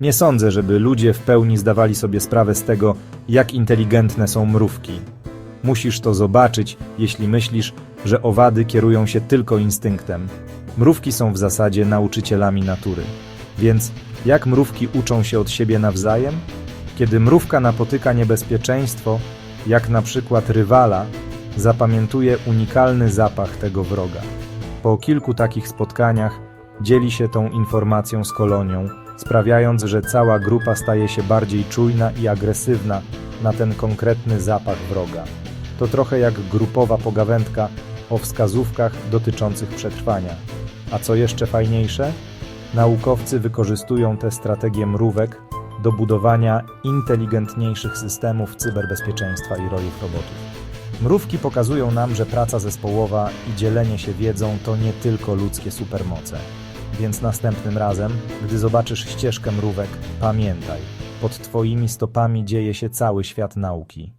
Nie sądzę, żeby ludzie w pełni zdawali sobie sprawę z tego, jak inteligentne są mrówki. Musisz to zobaczyć, jeśli myślisz, że owady kierują się tylko instynktem. Mrówki są w zasadzie nauczycielami natury. Więc jak mrówki uczą się od siebie nawzajem? Kiedy mrówka napotyka niebezpieczeństwo, jak na przykład rywala, zapamiętuje unikalny zapach tego wroga. Po kilku takich spotkaniach dzieli się tą informacją z kolonią, sprawiając, że cała grupa staje się bardziej czujna i agresywna na ten konkretny zapach wroga. To trochę jak grupowa pogawędka o wskazówkach dotyczących przetrwania. A co jeszcze fajniejsze? Naukowcy wykorzystują tę strategię mrówek do budowania inteligentniejszych systemów cyberbezpieczeństwa i rojów robotów. Mrówki pokazują nam, że praca zespołowa i dzielenie się wiedzą to nie tylko ludzkie supermoce. Więc następnym razem, gdy zobaczysz ścieżkę mrówek, pamiętaj, pod Twoimi stopami dzieje się cały świat nauki.